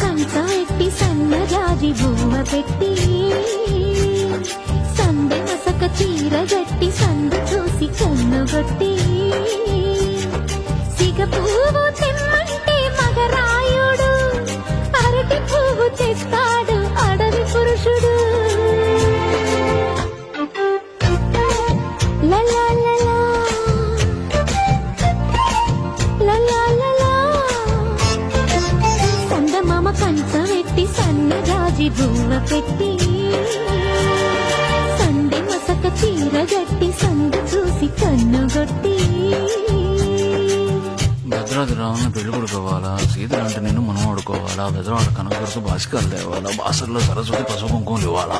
కంచ ఎట్టి సన్న జాజి బొమ్మ పెట్టి సందె మసక చీర గట్టి సందు చూసి కన్నుగొట్టి సిగ పువ్వు సందమామ కంచ పెట్టి సన్న జాజి బువ్వ పెట్టి సందె మసక చీర గట్టి సందు చూసి కన్నుగొట్టి భద్రాద్రి రావుని పెళ్ళి కొడుకోవాలా? సీతలు అంటే నేను మనం ఆడుకోవాలా? భద్రవాడ కనకరుసు భాస్కర్ లేవాలా బాసర్లో సరస్వతి పశు కుంకుమలు ఇవ్వాలా?